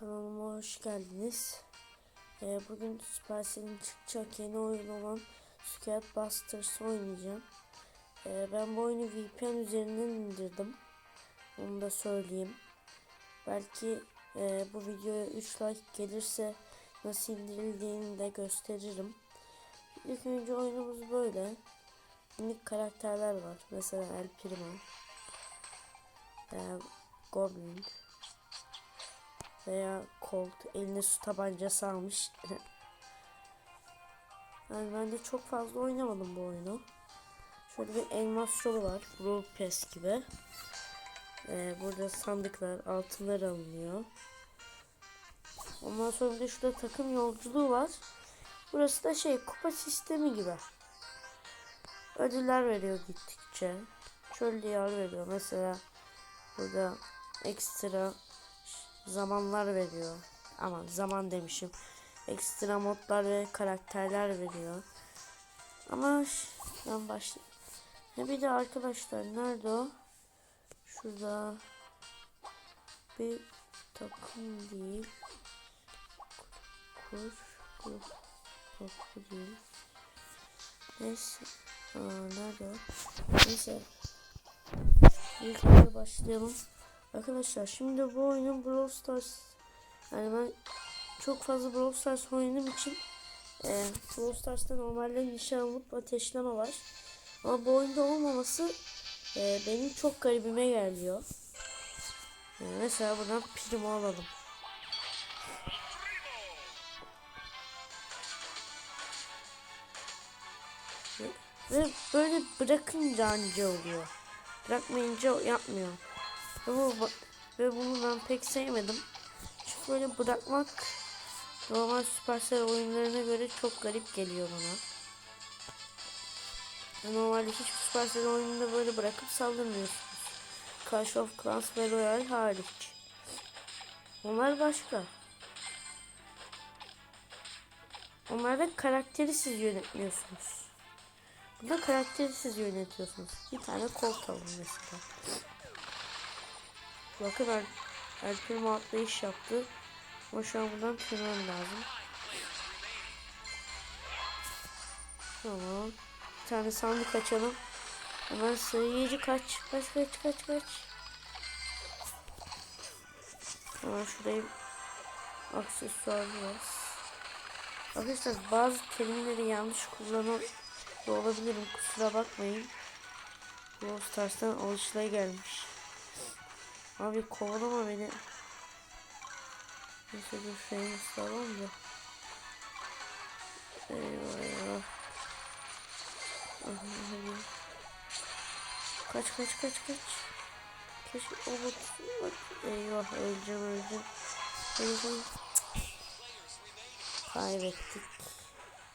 Kanalıma hoş geldiniz. Ee, bugün Supercell'in çıkacak yeni oyun olan Squad Busters oynayacağım. Ee, ben bu oyunu VPN üzerinden indirdim. Onu da söyleyeyim. Belki e, bu videoya 3 like gelirse nasıl indirildiğini de gösteririm. İlk önce oyunumuz böyle. Minik karakterler var. Mesela El Primo. Ee, Goblin veya Colt eline su tabancası almış. yani ben de çok fazla oynamadım bu oyunu. Şöyle bir elmas yolu var. Brawl Pass gibi. Ee, burada sandıklar, altınlar alınıyor. Ondan sonra bir de şurada takım yolculuğu var. Burası da şey kupa sistemi gibi. Ödüller veriyor gittikçe. Çöl diyar veriyor. Mesela burada ekstra zamanlar veriyor. Aman zaman demişim. Ekstra modlar ve karakterler veriyor. Ama ben başla. Ne bir de arkadaşlar nerede o? Şurada bir takım değil. Kur grup yok bu değil. Neyse. Aa, nerede o? Neyse. İlk başlayalım. Arkadaşlar şimdi bu oyunun Brawl Stars yani ben çok fazla Brawl Stars oynadığım için e, Brawl Stars'ta normalde nişan alıp ateşleme var. Ama bu oyunda olmaması e, benim çok garibime geliyor. Yani mesela buradan primo alalım. Ve böyle bırakınca anca oluyor. Bırakmayınca yapmıyor. Ve, bu, ve bunu ben pek sevmedim. Çünkü böyle bırakmak normal Supercell oyunlarına göre çok garip geliyor bana. Normalde hiçbir Supercell oyununda böyle bırakıp saldırmıyorsunuz. Clash of Clans ve Royale hariç. Onlar başka. Onlarda karakteri siz yönetmiyorsunuz. Burada karakteri siz yönetiyorsunuz. Bir tane kolt mesela. Bakın Er Erpil atlayış yaptı. Ama şu an buradan tırmanmam lazım. Tamam. Bir tane sandık açalım. Hemen sayıcı kaç. Kaç kaç kaç kaç. Hemen şurayı aksesuar biraz. Arkadaşlar bazı terimleri yanlış kullanıyor olabilirim. Kusura bakmayın. Brawl Stars'tan alışıla gelmiş. Abi kovalama beni. Neyse dur şeyini ısıralım da. Eyvah eyvah. Kaç kaç kaç kaç. Keşke o bot. Eyvah öleceğim öleceğim. Eyvah. Kaybettik.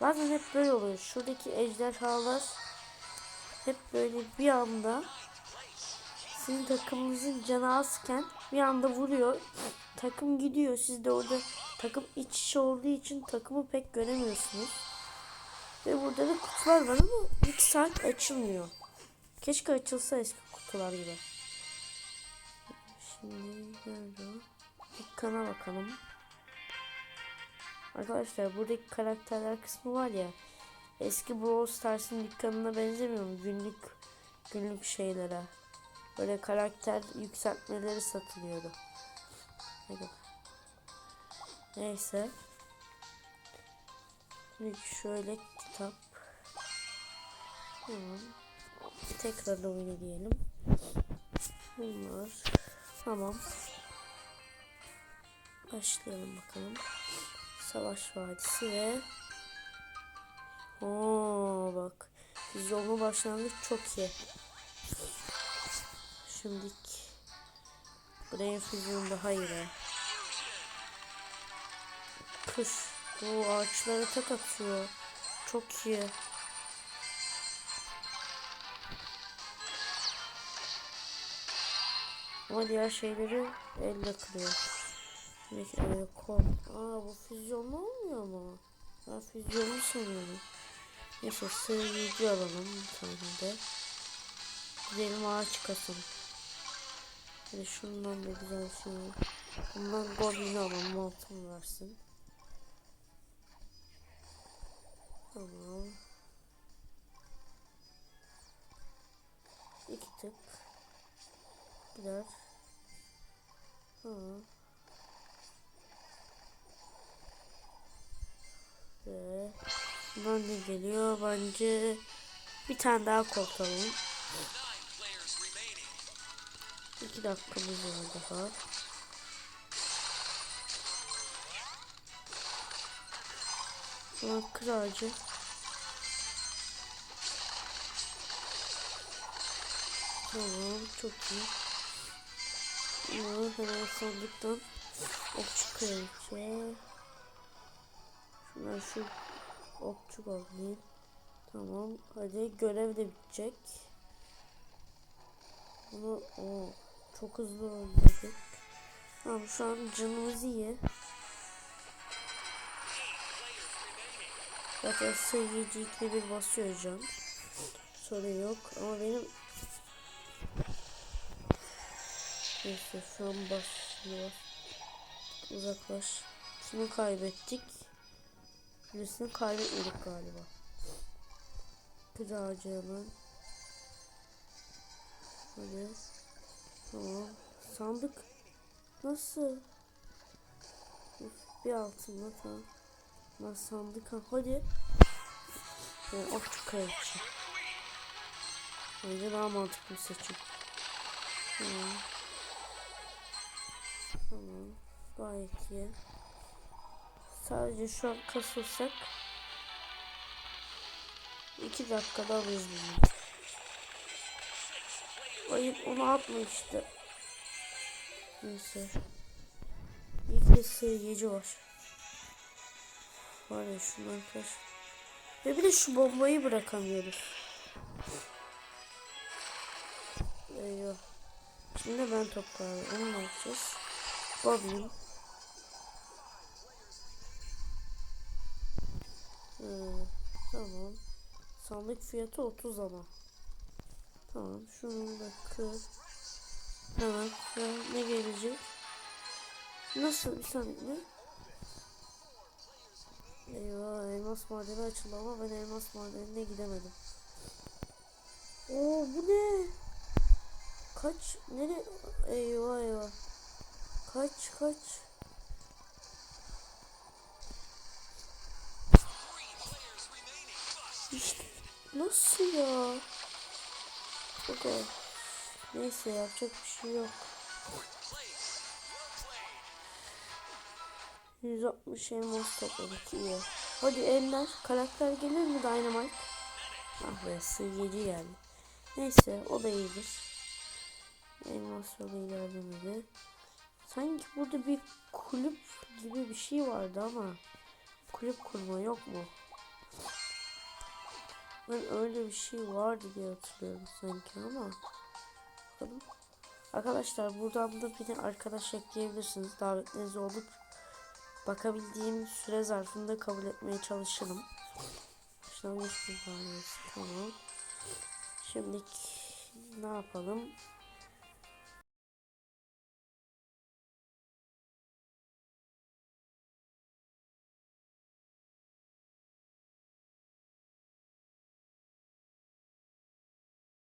Bazen hep böyle oluyor. Şuradaki ejderhalar hep böyle bir anda sizin takımınızın canı azken bir anda vuruyor. Takım gidiyor. Siz de orada takım iç içe olduğu için takımı pek göremiyorsunuz. Ve burada da kutular var ama ilk saat açılmıyor. Keşke açılsa eski kutular gibi. Şimdi nerede o? Dükkana bakalım. Arkadaşlar buradaki karakterler kısmı var ya. Eski Brawl Stars'ın dükkanına benzemiyor mu? Günlük günlük şeylere. Böyle karakter yükseltmeleri satılıyordu. Neyse. Şimdi şöyle kitap. Tamam. Tekrar oyunu diyelim. Bunlar. Tamam. Başlayalım bakalım. Savaş Vadisi ve Oo bak. Vizyonlu başlangıç çok iyi. Şimdilik Brain Fusion daha iyi. Kış. Bu ağaçlara tek atıyor. Çok iyi. Ama diğer şeyleri elle kırıyor. Şimdiki e. Aa bu füzyonlu olmuyor mu? Ben füzyonlu sanıyorum. Neyse sığırıcı alalım bir tane de. Gidelim ağaç kasın. De şundan da güzel şey. Bundan goblin alalım altın versin. Tamam. İki tık. Gider. Tamam. Ve ne geliyor? Bence bir tane daha korkalım. 2 dakikamız var daha. Sonra kır. Tamam çok iyi. Bunu hemen sandıktan okçu kraliçe. Şundan şu okçu alayım. Tamam hadi görev de bitecek. Bunu o çok hızlı öldürdük. Tamam şu an canımız iyi. Zaten seyirci ikide bir basıyor can. Sorun yok ama benim Neyse şu an basıyor. Uzaklaş. Şunu kaybettik. Birisini kaybetmedik galiba. Hemen. Hadi. Tamam. Sandık. Nasıl? Üf, bir altında tamam. Lan sandık ha. Hadi. Yani okçu kraliçe. Bence daha mantıklı seçim. Tamam. Tamam. Gayet iyi. Sadece şu an kasılsak iki dakikada alırız bunu. Ayıp onu atma işte. Neyse. İyi ki seyirci var. Var ya şundan kaç. Ve bir de şu bombayı bırakamıyoruz. Eyvah. Şimdi ben toplarım. Onu ne yapacağız? Goblin. Ee, tamam. Sandık fiyatı 30 ama. Tamam. Şunu da kır. Ya, ne gelecek? Nasıl bir sandık ne? Eyvah elmas madeni açıldı ama ben elmas madenine gidemedim. Oo bu ne? Kaç? Nere? Eyvah eyvah. Kaç kaç? İşte nasıl ya? O. Neyse yapacak bir şey yok. Play. Well played. 160 elmas topladık iyi. Hadi eller karakter gelir mi Dynamite? Ah be sığıyıcı geldi. Neyse o da iyidir. Elmas yolu ilerlemedi. Sanki burada bir kulüp gibi bir şey vardı ama kulüp kurma yok mu? Ben öyle bir şey vardı diye hatırlıyorum sanki ama bakalım. Arkadaşlar buradan da bir arkadaş ekleyebilirsiniz. Davetleriniz olup bakabildiğim süre zarfında kabul etmeye çalışırım. Başlangıç tanesi tamam. Şimdi ne yapalım?